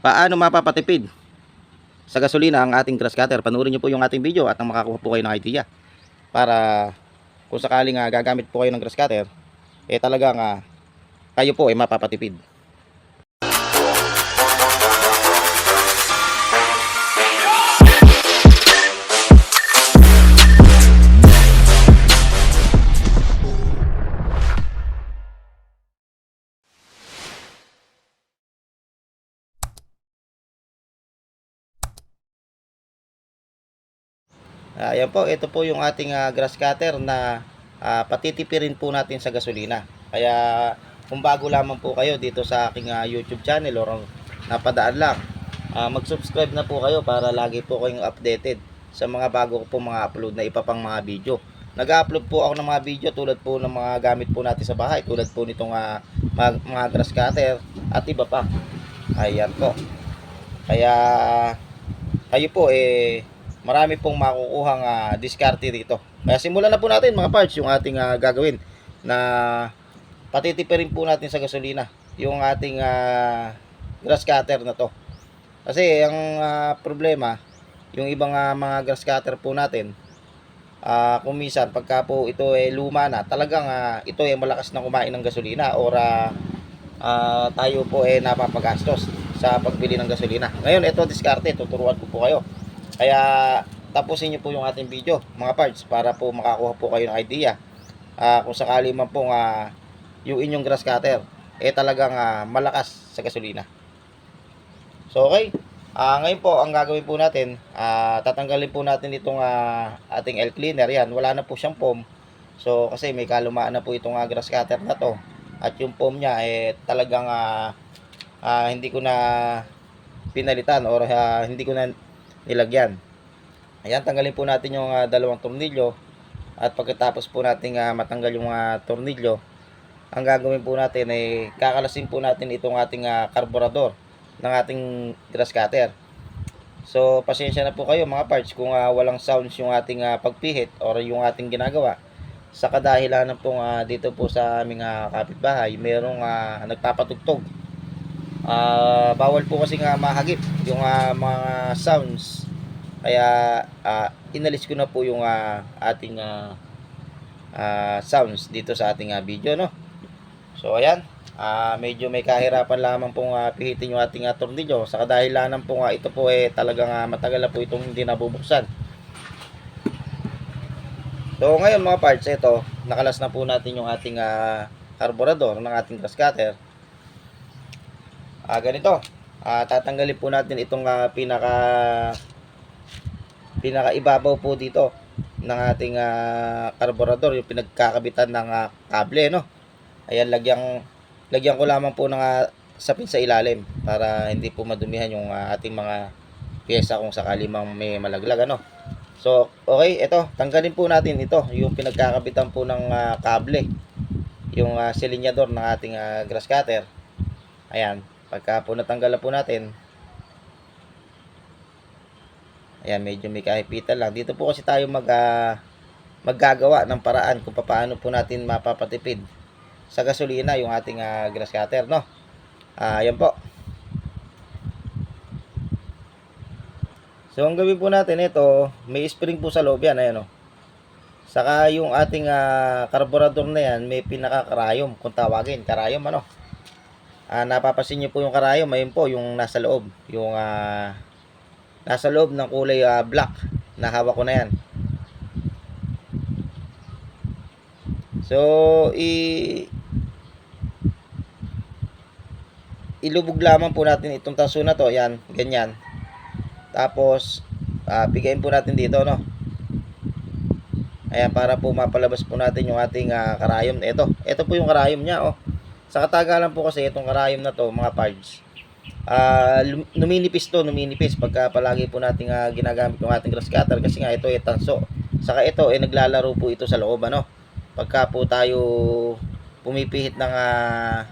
paano mapapatipid sa gasolina ang ating grass cutter. Panoorin nyo po yung ating video at nang makakuha po kayo ng idea para kung sakaling ah, gagamit po kayo ng grass cutter, eh talagang ah, kayo po ay mapapatipid. Ayan po, ito po yung ating ah, grass cutter na ah, patitipirin po natin sa gasolina. Kaya kung bago lamang po kayo dito sa aking ah, YouTube channel or napadaan lang, ah, mag-subscribe na po kayo para lagi po kayong updated sa mga bago ko po mga upload na ipa pang mga video. Nag-upload po ako ng mga video tulad po ng mga gamit po natin sa bahay, tulad po nitong ah, mga, mga grass cutter at iba pa. Ayan po. Kaya kayo po eh marami pong makukuhang uh, diskarte dito. Kaya simulan na po natin mga parts yung ating ah, gagawin na patitipirin po natin sa gasolina yung ating ah, grass cutter na to. Kasi ang ah, problema, yung ibang ah, mga grass cutter po natin, ah kung minsan pagka po ito ay luma na, talagang ah, ito ay malakas na kumain ng gasolina or ah, ah, tayo po ay napapagastos sa pagbili ng gasolina. Ngayon, ito diskarte, tuturuan ko po kayo. Kaya tapusin niyo po yung ating video, mga parts, para po makakuha po kayo ng idea. Ah, kung sakali man pong ah, yung inyong grass cutter, eh talagang ah, malakas sa gasolina. So okay, Ah, ngayon po ang gagawin po natin, ah, tatanggalin po natin itong ah, ating L cleaner. Yan, wala na po siyang foam. So kasi may kalumaan na po itong ah, grass cutter na to. At yung foam niya eh talagang ah, ah, hindi ko na pinalitan or ah, hindi ko na nilagyan. Ayan, tanggalin po natin yung ah, dalawang tornilyo. At pagkatapos po nating ah, matanggal yung mga tornilyo, ang gagawin po natin ay kakalasin po natin itong ating ah, karburador ng ating grass cutter. So, pasensya na po kayo mga parts kung ah, walang sounds yung ating ah, pagpihit or yung ating ginagawa. Sa kadahilanan po ah, dito po sa aming ah, kapitbahay, merong ah, nagpapatugtog. Ah, bawal po kasi nga mahagip yung ah, mga sounds. Kaya ah, inalis ko na po yung ah, ating ah, ah, sounds dito sa ating ah, video no. So ayan, ah medyo may kahirapan lamang pong ah, pihitin yung ating uh, tornilyo sa kadahilanan po nga ito po eh talagang ah, matagal na po itong hindi nabubuksan. So ngayon mga parts ito, nakalas na po natin yung ating ah, carburetor ng ating grass cutter. Ah ganito, ah, tatanggalin po natin itong ah, pinaka pinaka ibabaw po dito ng ating ah, carburetor, yung pinagkakabitan ng ah, kable no. Ayan lagyan lagyan ko lamang po ng ah, sapin sa ilalim para hindi po madumihan yung ah, ating mga pyesa kung sakali mang may malaglag ano. So, okay, ito, tanggalin po natin ito, yung pinagkakabitan po ng ah, kable, yung uh, silinyador ng ating ah, grass cutter. Ayan, pagka po natanggal na po natin, ayan, medyo may kahipitan lang. Dito po kasi tayo mag, ah, maggagawa ng paraan kung paano po natin mapapatipid sa gasolina yung ating ah, grass cutter, no? Ah, ayan po. So, ang gawin po natin ito, may spring po sa loob yan, ayan o. Saka yung ating ah, carburetor na yan, may pinaka-karayom, kung tawagin, karayom ano. Ah, napapasin niyo po yung karayom, ayun po, yung nasa loob, yung ah, nasa loob ng kulay ah, black, nahawak ko na yan. So, i ilubog lamang po natin itong tanso na to, yan, ganyan. Tapos, ah, bigayin po natin dito, no? Ayan, para po mapalabas po natin yung ating ah, karayom. Ito, ito po yung karayom niya, oh. Sa katagalan po kasi itong karayom na to, mga parts. Ah, lum- numinipis to, numinipis pagka palagi po nating ah, ginagamit yung ating grass cutter kasi nga ito ay tanso. Saka ito ay naglalaro po ito sa loob, ano? Pagka po tayo pumipihit ng ah,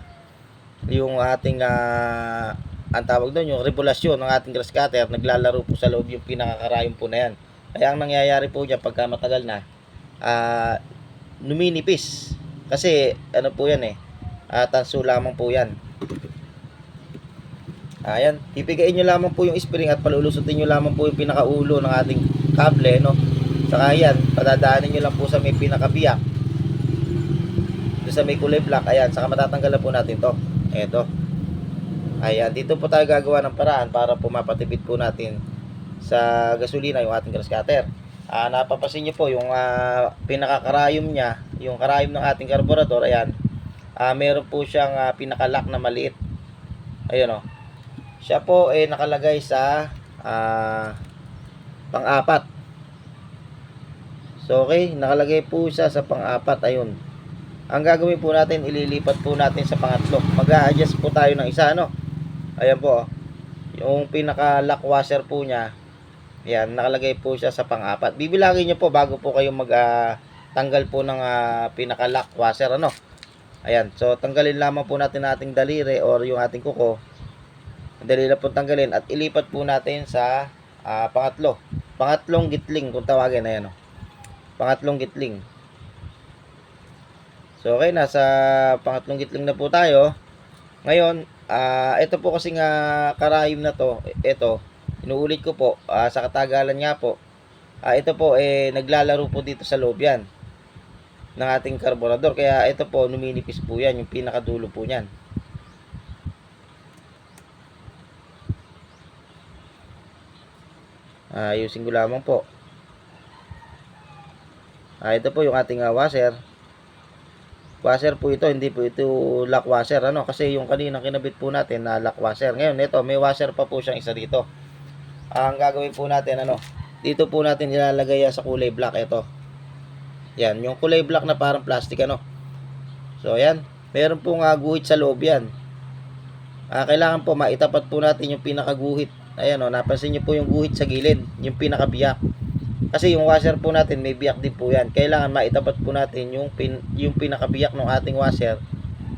yung ating ah, ang tawag doon, yung regulasyon ng ating grass cutter, naglalaro po sa loob yung pinakakarayom po na yan. Kaya ang nangyayari po dyan pagka matagal na, ah, numinipis. Kasi, ano po yan eh, ah, tanso lamang po yan. Ayan, pipigain nyo lamang po yung spring at palulusutin nyo lamang po yung pinakaulo ng ating kable, no? Saka yan, padadaanin nyo lang po sa may pinakabiyak. Doon sa may kulay black, ayan, saka matatanggal na po natin to. Eto. Ayan, dito po tayo gagawa ng paraan para po mapatipid po natin sa gasolina yung ating grass cutter. Ah, napapasin nyo po yung ah, pinakakarayom niya, yung karayom ng ating karburador, ayan. Ah, meron po siyang ah, pinakalock na maliit. Ayun oh. Siya po ay nakalagay sa ah, pang-apat. So okay, nakalagay po siya sa pang-apat ayun. Ang gagawin po natin, ililipat po natin sa pangatlo. Mag-a-adjust po tayo ng isa ano. Ayan po. oh. Yung pinaka lock washer po niya. Yan, nakalagay po siya sa pang-apat. Bibilangin niyo po bago po kayo mag ah, tanggal po ng ah, pinaka lock washer ano. Ayan, so tanggalin lamang po natin ating daliri or yung ating kuko. Dali lang po tanggalin at ilipat po natin sa ah, pangatlo. Pangatlong gitling kung tawagin na yan. Oh. Pangatlong gitling. So okay, nasa pangatlong gitling na po tayo. Ngayon, ah ito po kasi nga karayom na to. Ito, inuulit ko po ah, sa katagalan nga po. Ah ito po eh naglalaro po dito sa loob yan ng ating karburador. Kaya ito po, numinipis po yan, yung pinakadulo po niyan. Ayusin ko lamang po. Ah, ito po yung ating ah, washer. Washer po ito, hindi po ito lock washer. Ano? Kasi yung kanina kinabit po natin na lock washer. Ngayon, ito, may washer pa po siyang isa dito. Ang gagawin po natin, ano? Dito po natin ilalagay sa kulay black. Ito. Yan, yung kulay black na parang plastic, ano? So, ayan. Meron pong uh, guhit sa loob yan. Ah, kailangan po maitapat po natin yung pinakaguhit. Ayan, oh, napansin niyo po yung guhit sa gilid, yung pinakabiyak. Kasi yung washer po natin, may biyak din po yan. Kailangan maitapat po natin yung, pin, yung pinakabiyak ng ating washer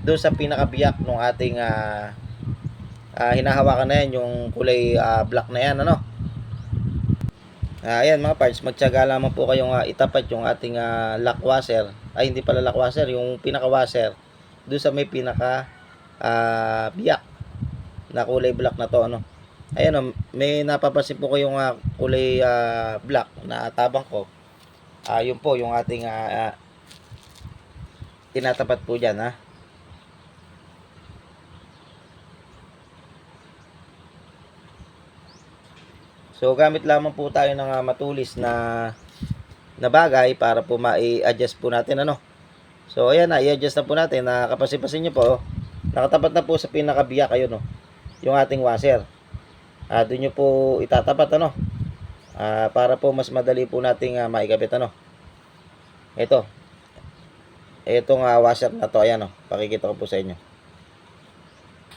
doon sa pinakabiyak ng ating ah, ah, hinahawakan na yan, yung kulay ah, black na yan, ano? Ah, ayan mga parts, magtiyaga lamang po kayong ah, itapat yung ating ah, lock washer. Ay, hindi pala lock washer, yung pinaka washer doon sa may pinaka ah, biyak na kulay black na to, ano? Ayan o, may napapansin po ko yung ah, kulay ah, black na tabang ko. Ah, yun po yung ating ah, ah, tinatapat po dyan, ha? So, gamit lamang po tayo ng ah, matulis na na bagay para po ma-adjust po natin, ano? So, ayan na, i-adjust na po natin. Nakapasipasin nyo po, oh. Nakatapat na po sa pinakabiyak, ayun, oh. Yung ating washer. Ah, doon nyo po itatapat, ano? Ah, para po mas madali po nating uh, maikabit, ano? Ito. Itong ah, washer na to, ayan, oh. Pakikita ko po sa inyo.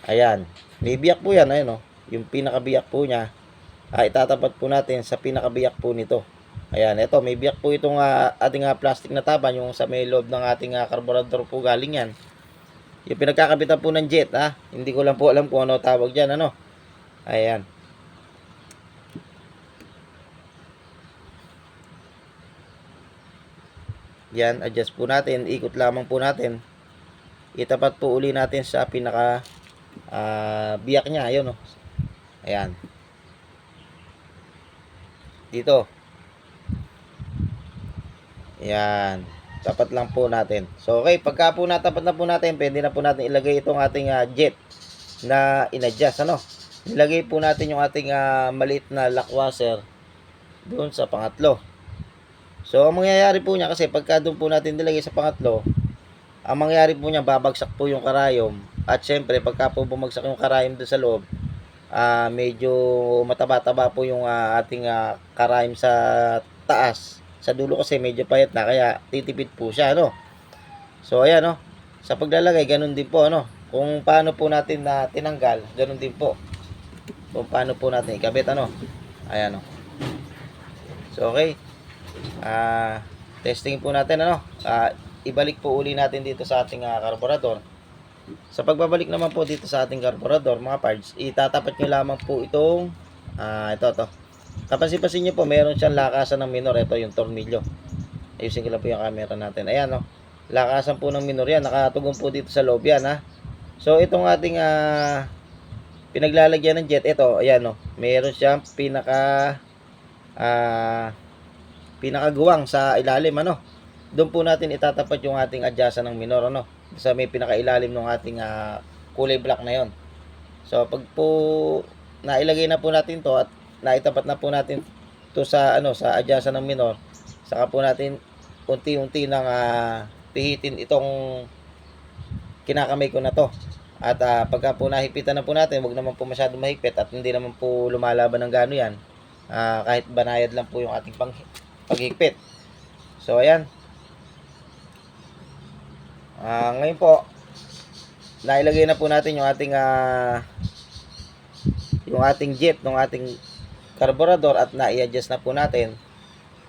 Ayan. May biyak po yan, ayun, oh. Yung pinakabiyak po niya. Ah, itatapat po natin sa pinakabiyak po nito. Ayan, ito, may biyak po itong ah, ating ah, plastic na taban, yung sa may loob ng ating ah, carburetor po galing yan. Yung pinagkakabitan po ng jet, ha? Hindi ko lang po alam kung ano tawag dyan, ano? Ayan. Yan, adjust po natin. Ikot lamang po natin. Itapat po uli natin sa pinaka ah, biyak niya. Ayun, oh. Ayan. Dito. Yan. Tapat lang po natin. So, okay. Pagka po natapat na po natin, pwede na po natin ilagay itong ating ah, jet na inadjust. Ano? Nilagay po natin yung ating ah, maliit na lock washer doon sa pangatlo. So, ang mangyayari po niya kasi pagka doon po natin nilagay sa pangatlo, ang mangyayari po niya, babagsak po yung karayom. At syempre, pagka po bumagsak yung karayom doon sa loob, ah medyo mataba-taba po yung ah, ating ah, karayom sa taas. Sa dulo kasi medyo payat na, kaya titipid po siya, ano. So, ayan, no. Sa paglalagay, ganun din po, ano. Kung paano po natin na tinanggal, ganun din po. Kung paano po natin ikabit, ano. Ayan, no. So, okay. Ah, testing po natin ano. Ah, ibalik po uli natin dito sa ating ah, carburetor. Sa pagbabalik naman po dito sa ating carburetor, mga parts, itatapat nyo lamang po itong ah, ito to. Kapansin-pansin nyo po, meron siyang lakasan ng minor. Ito yung tornilyo. Ayusin ko lang po yung camera natin. Ayan, no. Lakasan po ng minor yan. Nakatugon po dito sa loob yan, ha. So, itong ating ah, pinaglalagyan ng jet, ito, ayan oh, meron siyang pinaka ah pinakaguwang sa ilalim ano. Doon po natin itatapat yung ating adjasa ng minor ano sa may pinakailalim ng ating ah, kulay black na yon. So pag po nailagay na po natin to at naitapat na po natin to sa ano sa adjasa ng minor, saka po natin unti-unti nang ah, pihitin itong kinakamay ko na to. At ah, pagka po nahipitan na po natin, wag naman po masyado mahigpit at hindi naman po lumalaban ng gano yan. Ah, kahit banayad lang po yung ating pang paghigpit. So ayan. Ah, ngayon po nailagay na po natin yung ating ah, yung ating jet ng ating carburetor at na-i-adjust na po natin.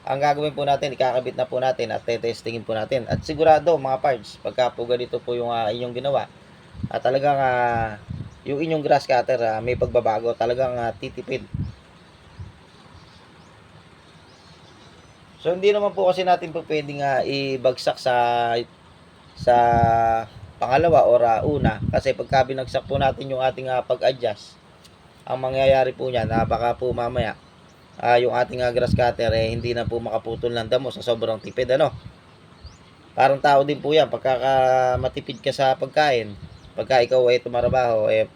Ang gagawin po natin, ikakabit na po natin at testingin po natin. At sigurado mga parts, pagka po ganito po yung ah, inyong ginawa, at talagang ah, yung inyong grass cutter ah, may pagbabago, talagang ah, titipid. So hindi naman po kasi natin po pwedeng ah, ibagsak sa sa pangalawa or ah, una. Kasi pagka binagsak po natin yung ating ah, pag-adjust ang mangyayari po niyan na baka po mamaya ah, yung ating ah, grass cutter eh, hindi na po makaputol ng damo sa sobrang tipid ano? Parang tao din po yan. Pagka ka- matipid ka sa pagkain pagka ikaw ay tumarabaho eh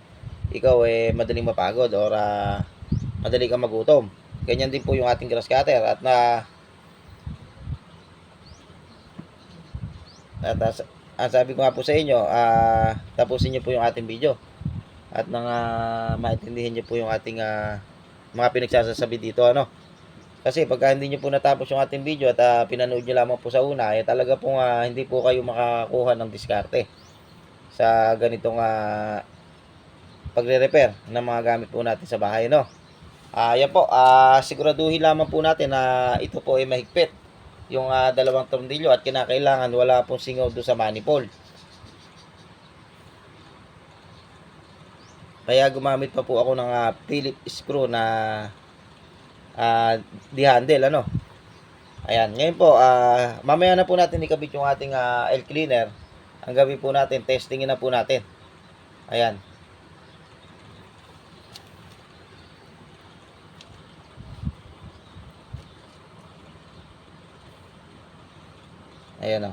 ikaw eh madaling mapagod or ah, madali kang magutom. Ganyan din po yung ating grass cutter at na at as, ang sabi ko nga po sa inyo ah tapusin niyo po yung ating video. At ah, maintindihan niyo po yung ating ah, mga pinagsasabi dito ano. Kasi pagka hindi niyo po natapos yung ating video at ah, pinanood niyo lamang po sa una eh talaga po nga hindi po kayo makakuha ng diskarte sa ganitong ah, pagre-repair ng mga gamit po natin sa bahay no? Ah yan po ah siguraduhin lamang po natin na ito po ay mahigpit yung ah, dalawang tornilyo at kinakailangan wala pong singaw doon sa manifold Kaya gumamit pa po ako ng ah, Philip screw na ah, di-handle ano. Ayan, ngayon po ah, mamaya na po natin ikabit yung ating ah, air cleaner. Ang gawin po natin, testingin na po natin. Ayan. Ayan o.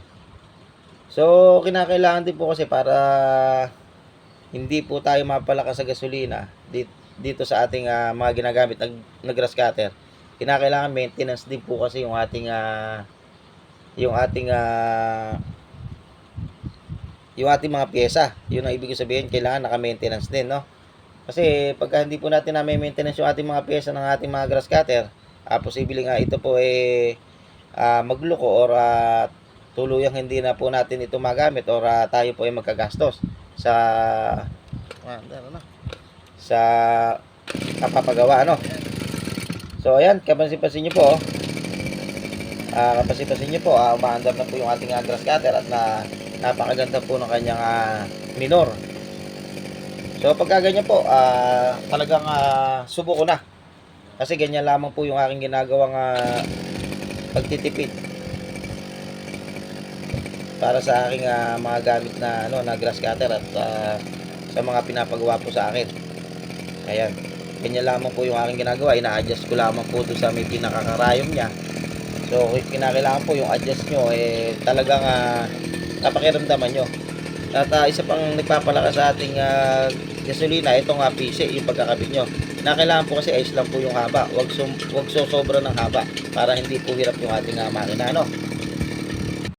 So, kinakailangan din po kasi para hindi po tayo mapalakas sa gasolina dito, sa ating ah, mga ginagamit na, na grass cutter. Kinakailangan maintenance din po kasi yung ating ah, yung ating ah, yung ating mga pyesa. Yun ang ibig sabihin, kailangan naka-maintenance din, no? Kasi pagka hindi po natin na maintenance yung ating mga pyesa ng ating mga grass cutter, ah, posible nga ito po eh ah, magloko or ah, tuluyang hindi na po natin ito magamit or ah, tayo po ay magkagastos sa ano sa kapapagawa ano? So ayan kapansin-pansin nyo po oh. ah, kapansin-pansin nyo po ah, umaandar na po yung ating grass cutter at na napakaganda po ng kanyang ah, minor. So pagka ganyan po ah, talagang ah, subo ko na. Kasi ganyan lamang po yung aking ginagawang ah, pagtitipid para sa aking ah, mga gamit na ano na grass cutter at ah, sa mga pinapagawa po sa akin. Ayan. Ganyan lamang po yung aking ginagawa. Ina-adjust ko lamang po doon sa may pinakakarayom niya. So, kinakailangan po yung adjust nyo eh talagang uh, napakiramdaman nyo. At ah, isa pang nagpapalakas sa ating ah, gasolina, itong uh, PC, yung pagkakabit nyo. Na po kasi ayos lang po yung haba. Huwag, sum- huwag so sobra ng haba para hindi po hirap yung ating ah, makina. Ano?